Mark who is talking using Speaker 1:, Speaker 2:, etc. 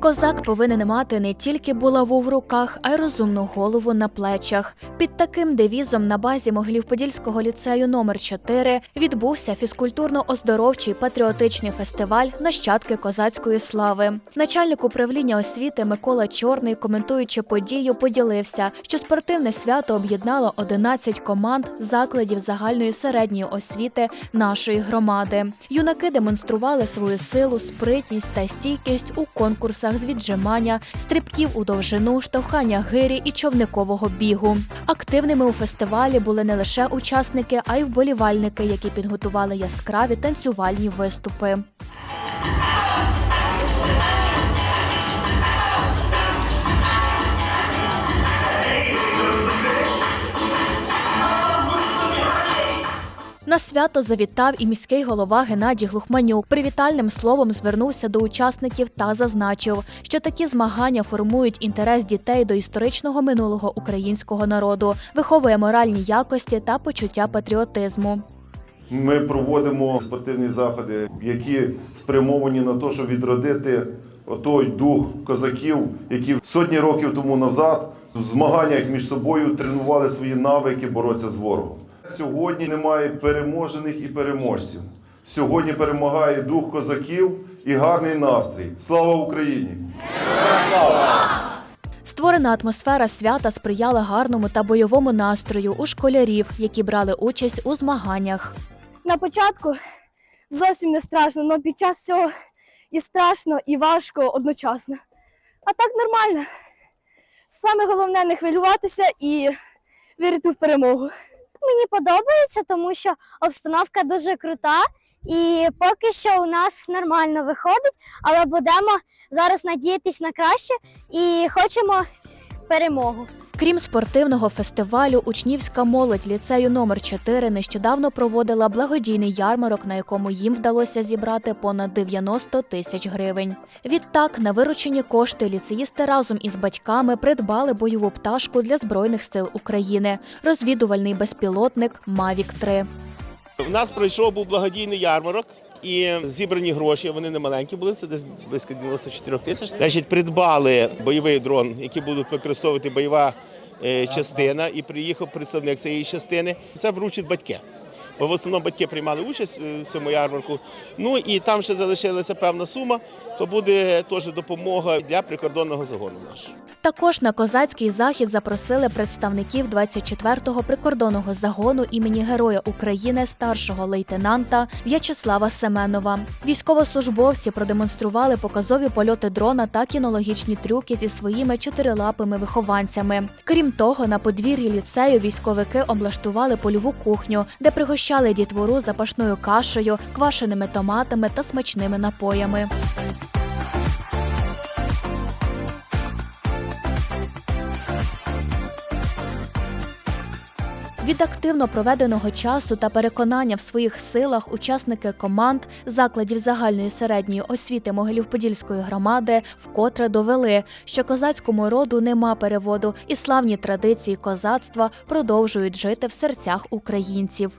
Speaker 1: Козак повинен мати не тільки булаву в руках, а й розумну голову на плечах. Під таким девізом на базі Могилів-Подільського ліцею номер 4 відбувся фізкультурно-оздоровчий патріотичний фестиваль Нащадки козацької слави. Начальник управління освіти Микола Чорний, коментуючи подію, поділився, що спортивне свято об'єднало 11 команд закладів загальної середньої освіти нашої громади. Юнаки демонстрували свою силу, спритність та стійкість у конкурсах з віджимання, стрибків у довжину, штовхання гирі і човникового бігу. Активними у фестивалі були не лише учасники, а й вболівальники, які підготували яскраві танцювальні виступи. На свято завітав і міський голова Геннадій Глухманюк. Привітальним словом звернувся до учасників та зазначив, що такі змагання формують інтерес дітей до історичного минулого українського народу, виховує моральні якості та почуття патріотизму.
Speaker 2: Ми проводимо спортивні заходи, які спрямовані на те, щоб відродити той дух козаків, які сотні років тому назад в змаганнях між собою тренували свої навики боротися з ворогом. Сьогодні немає переможених і переможців. Сьогодні перемагає дух козаків і гарний настрій. Слава Україні!
Speaker 1: Створена атмосфера свята сприяла гарному та бойовому настрою у школярів, які брали участь у змаганнях.
Speaker 3: на початку зовсім не страшно, але під час цього і страшно, і важко одночасно. А так нормально. Саме головне не хвилюватися і вірити в перемогу.
Speaker 4: Мені подобається, тому що обстановка дуже крута, і поки що у нас нормально виходить, але будемо зараз надіятись на краще і хочемо перемогу.
Speaker 1: Крім спортивного фестивалю, учнівська молодь ліцею номер 4 нещодавно проводила благодійний ярмарок, на якому їм вдалося зібрати понад 90 тисяч гривень. Відтак, на виручені кошти ліцеїсти разом із батьками придбали бойову пташку для збройних сил України, розвідувальний безпілотник Мавік 3
Speaker 5: У нас пройшов був благодійний ярмарок. І зібрані гроші, вони не маленькі були, це десь близько 94 тисяч. Значить, придбали бойовий дрон, який будуть використовувати бойова е, частина, і приїхав представник цієї частини. Це вручать батьки. Бо в основному батьки приймали участь е, в цьому ярмарку. Ну і там ще залишилася певна сума, то буде теж допомога для прикордонного загону нашого.
Speaker 1: Також на козацький захід запросили представників 24-го прикордонного загону імені Героя України старшого лейтенанта В'ячеслава Семенова. Військовослужбовці продемонстрували показові польоти дрона та кінологічні трюки зі своїми чотирилапими вихованцями. Крім того, на подвір'ї ліцею військовики облаштували польову кухню, де пригощали дітвору запашною кашею, квашеними томатами та смачними напоями. Від активно проведеного часу та переконання в своїх силах учасники команд закладів загальної середньої освіти Могилів-Подільської громади вкотре довели, що козацькому роду нема переводу, і славні традиції козацтва продовжують жити в серцях українців.